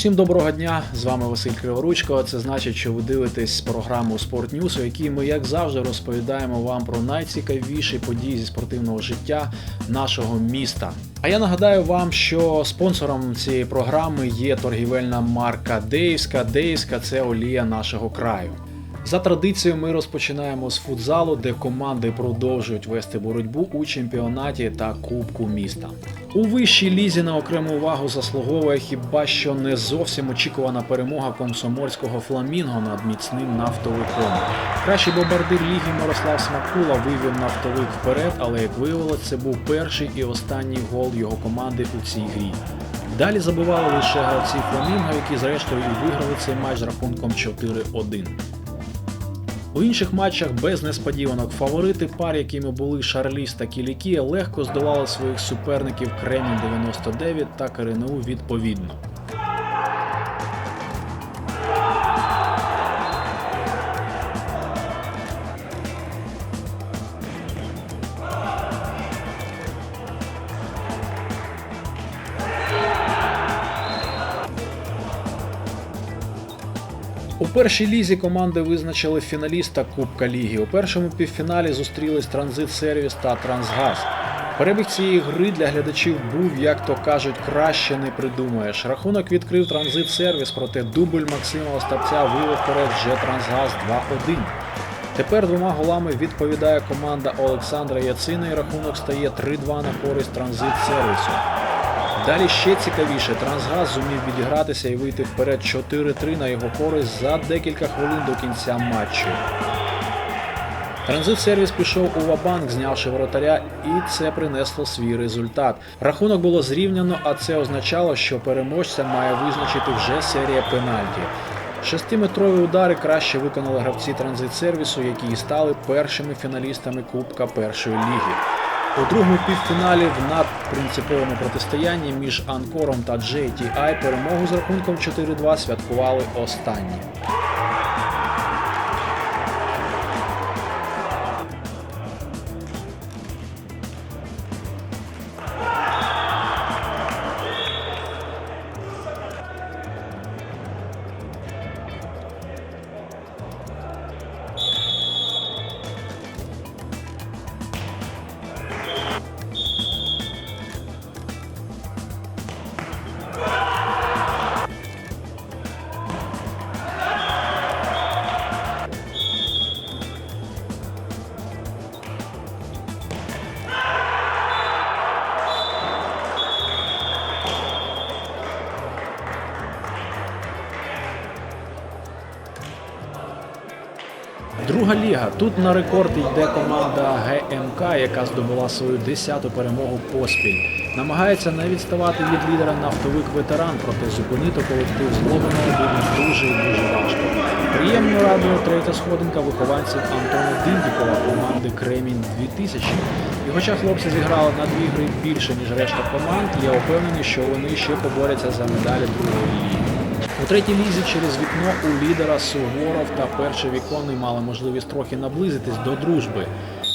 Усім доброго дня! З вами Василь Криворучко. Це значить, що ви дивитесь програму Sport News, у якій ми, як завжди, розповідаємо вам про найцікавіші події зі спортивного життя нашого міста. А я нагадаю вам, що спонсором цієї програми є торгівельна марка Деївська. Деївська це олія нашого краю. За традицією ми розпочинаємо з футзалу, де команди продовжують вести боротьбу у чемпіонаті та Кубку міста. У вищій лізі на окрему увагу заслуговує хіба що не зовсім очікувана перемога комсомольського фламінго над міцним нафтовиком. Кращий бомбардир ліги Мирослав Смакула вивів нафтовик вперед, але як виявилось, це був перший і останній гол його команди у цій грі. Далі забивали лише гравці Фламінго, які зрештою і виграли цей матч з рахунком 4-1. У інших матчах без несподіванок фаворити пар, якими були Шарліс та Кілікія, легко здолали своїх суперників Кремінь 99 та КРНУ відповідно. У першій лізі команди визначили фіналіста Кубка Ліги. У першому півфіналі зустрілись Транзит Сервіс та Трансгаз. Перебіг цієї гри для глядачів був, як то кажуть, краще не придумаєш. Рахунок відкрив Транзит Сервіс, проте дубль Максима Остапця вивів вперед вже Трансгаз 2-1. Тепер двома голами відповідає команда Олександра Яцина і рахунок стає 3-2 на користь Транзит Сервісу. Далі ще цікавіше, Трансгаз зумів відігратися і вийти вперед 4-3 на його користь за декілька хвилин до кінця матчу. Транзит сервіс пішов у Вабанк, знявши воротаря, і це принесло свій результат. Рахунок було зрівняно, а це означало, що переможця має визначити вже серія пенальті. Шестиметрові удари краще виконали гравці транзит сервісу, які і стали першими фіналістами Кубка першої ліги. У другому півфіналі в надпринциповому протистоянні між Анкором та JTI перемогу з рахунком 4-2 святкували останні. Друга ліга. Тут на рекорд йде команда ГМК, яка здобула свою 10-ту перемогу поспіль. Намагається не відставати від лідера нафтовик ветеран, проте зупинити колектив злобаного буде дуже і дуже важко. Приємно радує третя сходинка вихованців Антона Діндікова команди Кремінь 2000. І хоча хлопці зіграли на дві гри більше, ніж решта команд, я впевнений, що вони ще поборються за медалі другої ліги. У третій лізі через вікно у лідера Суворов та перший віконний мали можливість трохи наблизитись до дружби.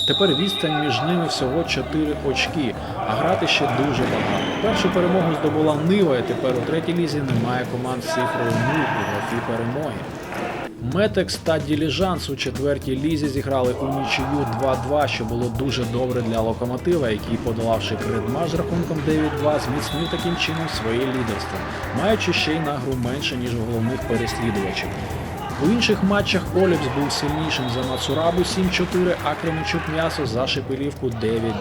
Тепер відстань між ними всього 4 очки, а грати ще дуже багато. Першу перемогу здобула Нива, і тепер у третій лізі немає команд з цифрою 0 у графі перемоги. Метекс та Діліжанс у четвертій лізі зіграли у нічию 2-2, що було дуже добре для локомотива, який, подолавши Кредмаш з рахунком 9-2, зміцнив таким чином своє лідерство, маючи ще й на гру менше, ніж у головних переслідувачів. У інших матчах Оліпс був сильнішим за Мацурабу 7-4, а Кременчук м'ясо за Шепелівку 9-2.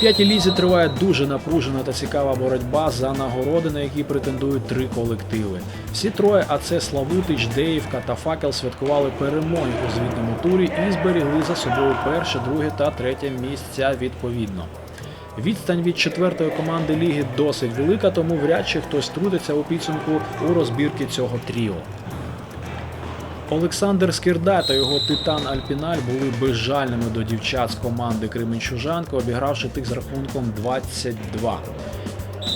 П'ятій лізі триває дуже напружена та цікава боротьба за нагороди, на які претендують три колективи. Всі троє, а це Славутич, Деївка та Факел святкували перемоги у звітному турі і зберігли за собою перше, друге та третє місця відповідно. Відстань від четвертої команди ліги досить велика, тому вряд чи хтось трудиться у підсумку у розбірки цього тріо. Олександр Скірда та його титан Альпіналь були безжальними до дівчат з команди Кременчужанка, обігравши тих з рахунком 22.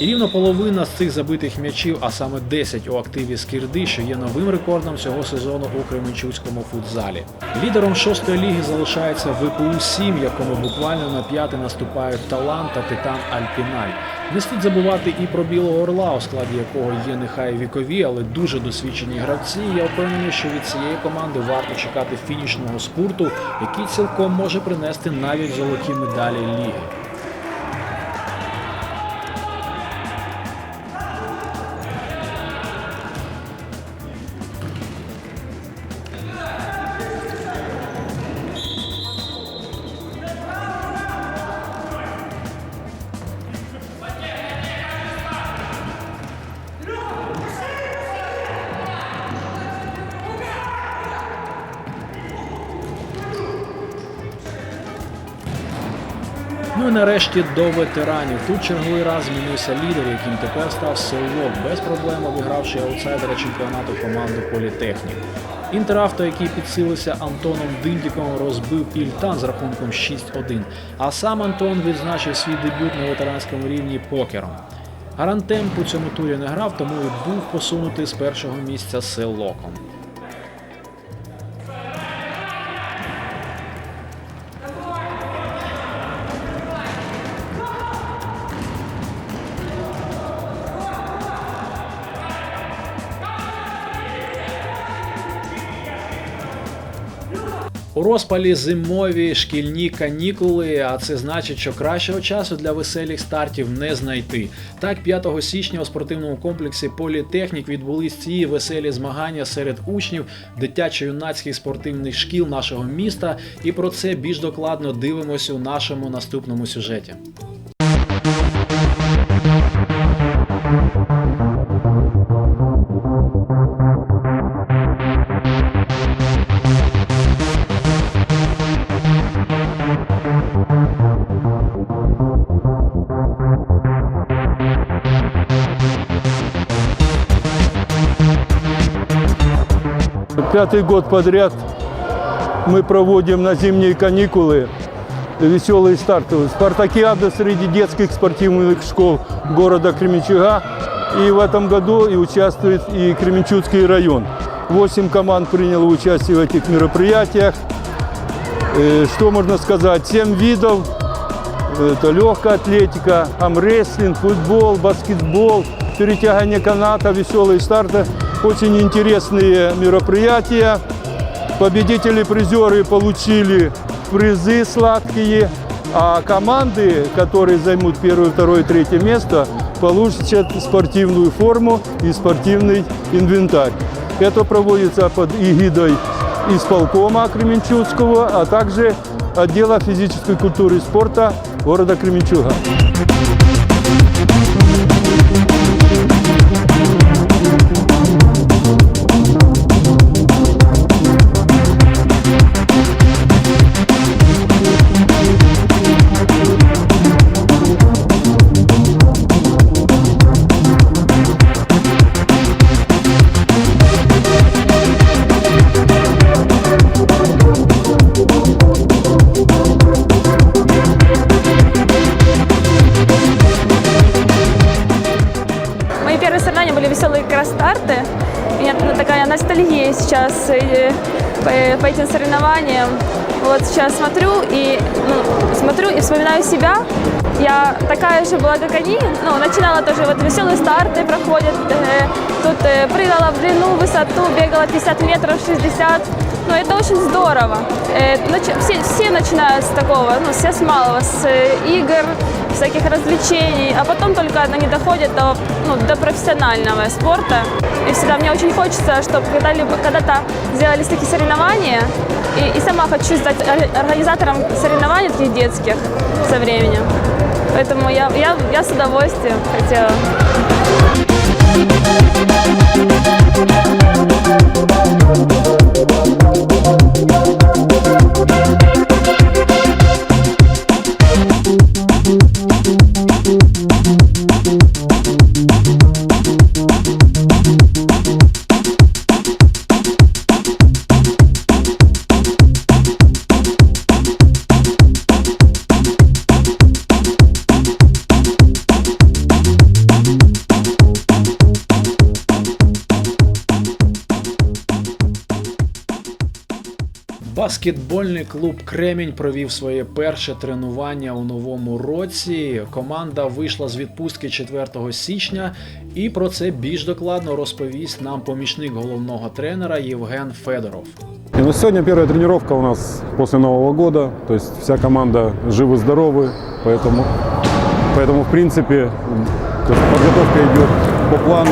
І рівно половина з цих забитих м'ячів, а саме 10 у активі Скірди, що є новим рекордом цього сезону у Кременчуцькому футзалі. Лідером шостої ліги залишається ВПУ 7 якому буквально на п'яти наступають талант та титан Альпіналь. Не слід забувати і про білого орла, у складі якого є нехай вікові, але дуже досвідчені гравці. Я впевнений, що від цієї команди варто чекати фінішного спорту, який цілком може принести навіть золоті медалі ліги. І нарешті до ветеранів. Тут черговий раз змінився лідер, яким тепер став Селок, без проблем обігравши аутсайдера чемпіонату команду Політехнік. Інтеравто, який підсилився Антоном Диндіком, розбив Ільтан з рахунком 6-1. А сам Антон відзначив свій дебют на ветеранському рівні покером. Гарантем у цьому турі не грав, тому і був посунутий з першого місця Селоком. У розпалі зимові шкільні канікули, а це значить, що кращого часу для веселих стартів не знайти. Так, 5 січня у спортивному комплексі Політехнік відбулись ці веселі змагання серед учнів дитячо-юнацьких спортивних шкіл нашого міста. І про це більш докладно дивимося у нашому наступному сюжеті. Пятый год подряд мы проводим на зимние каникулы веселые старты. Спартакиада среди детских спортивных школ города Кременчуга. И в этом году и участвует и Кременчугский район. Восемь команд приняло участие в этих мероприятиях. Э, Что можно сказать? Семь видов. Это легкая атлетика, амрестлинг, футбол, баскетбол, перетягивание каната, веселые старты. Очень интересные мероприятия. Победители, призеры получили призы сладкие, а команды, которые займут первое, второе, третье место, получат спортивную форму и спортивный инвентарь. Это проводится под эгидой исполкома Кременчугского, а также отдела физической культуры и спорта города Кременчуга. Соревнованиям. Вот сейчас смотрю и ну, смотрю и вспоминаю себя. Я такая же была, как они. Ну, начинала тоже вот веселые старты проходят. э, тут э, прыгала в длину, высоту, бегала 50 метров, 60. Ну, это очень здорово. Э, нач- все, все начинают с такого, ну, все с малого, с э, игр, всяких развлечений, а потом только они доходят до, ну, до профессионального спорта. И всегда мне очень хочется, чтобы когда-либо, когда-то сделались такие соревнования, и, и сама хочу стать организатором соревнований таких детских со временем. Поэтому я, я, я с удовольствием хотела. Баскетбольний клуб Кремінь провів своє перше тренування у новому році. Команда вийшла з відпустки 4 січня, і про це більш докладно розповість нам помічник головного тренера Євген Федоров. И ну, сегодня первая тренировка у нас после Нового года. То есть вся команда живы-здоровы. Поэтому, поэтому в принципе, то есть подготовка идет по плану.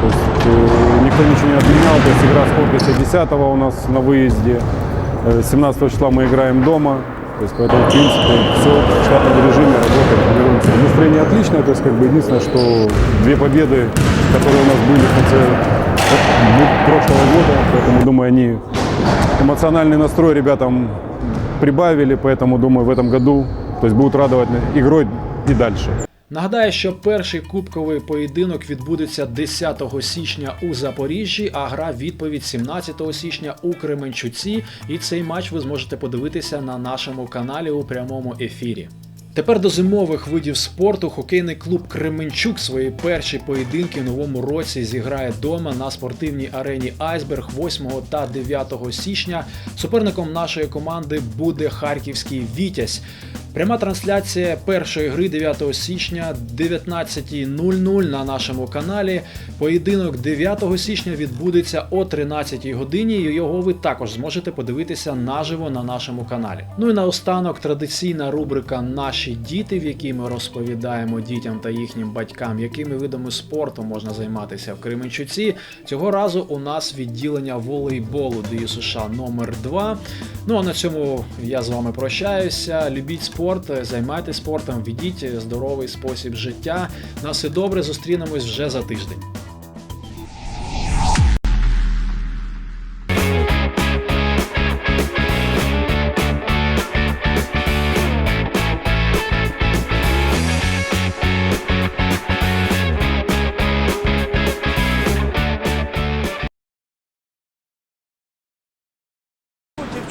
То есть, э, никто ничего не отменял. То есть игра с Хописа 10 у нас на выезде. Э, 17 числа мы играем дома. То есть поэтому, в принципе, все в штатном режиме работает, тренируемся. Настроение отличное, то есть как бы единственное, что две победы, которые у нас были в конце прошлого года, поэтому, думаю, они эмоциональный настрой ребятам прибавили, поэтому, думаю, в этом году то есть будут радовать игрой и дальше. Нагадаю, що перший кубковий поєдинок відбудеться 10 січня у Запоріжжі, а гра відповідь 17 січня у Кременчуці. І цей матч ви зможете подивитися на нашому каналі у прямому ефірі. Тепер до зимових видів спорту хокейний клуб Кременчук свої перші поєдинки в новому році зіграє дома на спортивній арені Айсберг 8 та 9 січня. Суперником нашої команди буде харківський Вітязь. Пряма трансляція першої гри 9 січня 19.00 на нашому каналі. Поєдинок 9 січня відбудеться о 13 годині. і Його ви також зможете подивитися наживо на нашому каналі. Ну і наостанок традиційна рубрика Наші діти, в якій ми розповідаємо дітям та їхнім батькам, якими видами спорту можна займатися в Кременчуці. Цього разу у нас відділення волейболу ДЮСШ США номер 2 Ну а на цьому я з вами прощаюся. Любіть спорт, займайтесь спортом, ведіть здоровий спосіб життя. На все добре, зустрінемось вже за тиждень.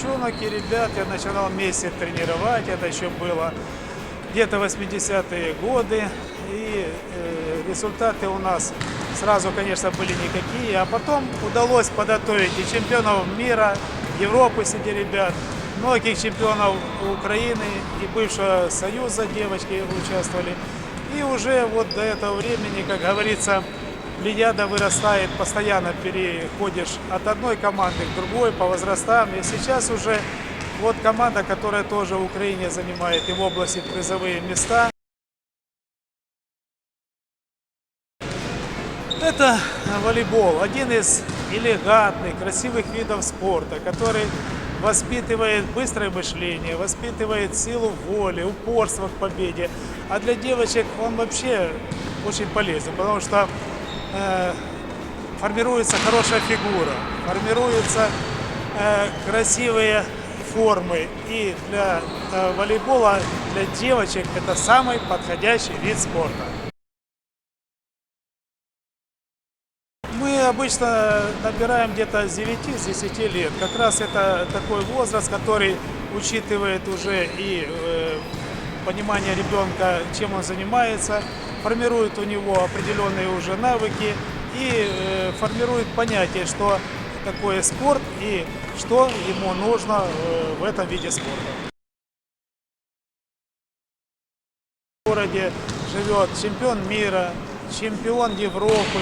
девчонок и ребят я начинал вместе тренировать. Это еще было где-то 80-е годы. И э, результаты у нас сразу, конечно, были никакие. А потом удалось подготовить и чемпионов мира, Европы среди ребят, многих чемпионов Украины и бывшего Союза девочки участвовали. И уже вот до этого времени, как говорится, Плеяда вырастает, постоянно переходишь от одной команды к другой по возрастам. И сейчас уже вот команда, которая тоже в Украине занимает и в области призовые места. Это волейбол, один из элегантных, красивых видов спорта, который воспитывает быстрое мышление, воспитывает силу воли, упорство к победе. А для девочек он вообще очень полезен, потому что э, формируется хорошая фигура, формируются э, красивые формы. И для э, волейбола, для девочек это самый подходящий вид спорта. Мы обычно набираем где-то с 9-10 лет. Как раз это такой возраст, который учитывает уже и э, понимание ребенка, чем он занимается, формирует у него определенные уже навыки и э, формирует понятие, что такое спорт и что ему нужно э, в этом виде спорта. В городе живет чемпион мира, чемпион Европы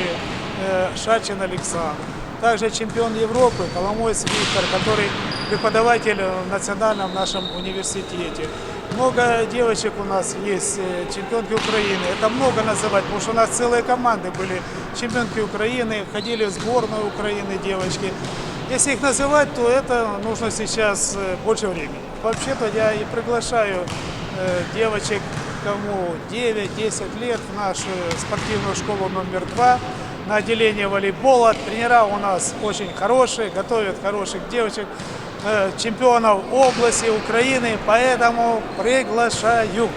э, Шачин Александр. Также чемпион Европы Коломойц Виктор, который преподаватель в национальном нашем университете. Много девочек у нас есть, э, чемпионки Украины. Это много называть, потому что у нас целые команды были чемпионки Украины, ходили в сборную Украины девочки. Если их называть, то это нужно сейчас э, больше времени. Вообще-то я и приглашаю э, девочек, кому 9-10 лет, в нашу спортивную школу номер 2 на отделение волейбола. Тренера у нас очень хорошие, готовят хороших девочек, чемпионов области Украины, поэтому приглашаю.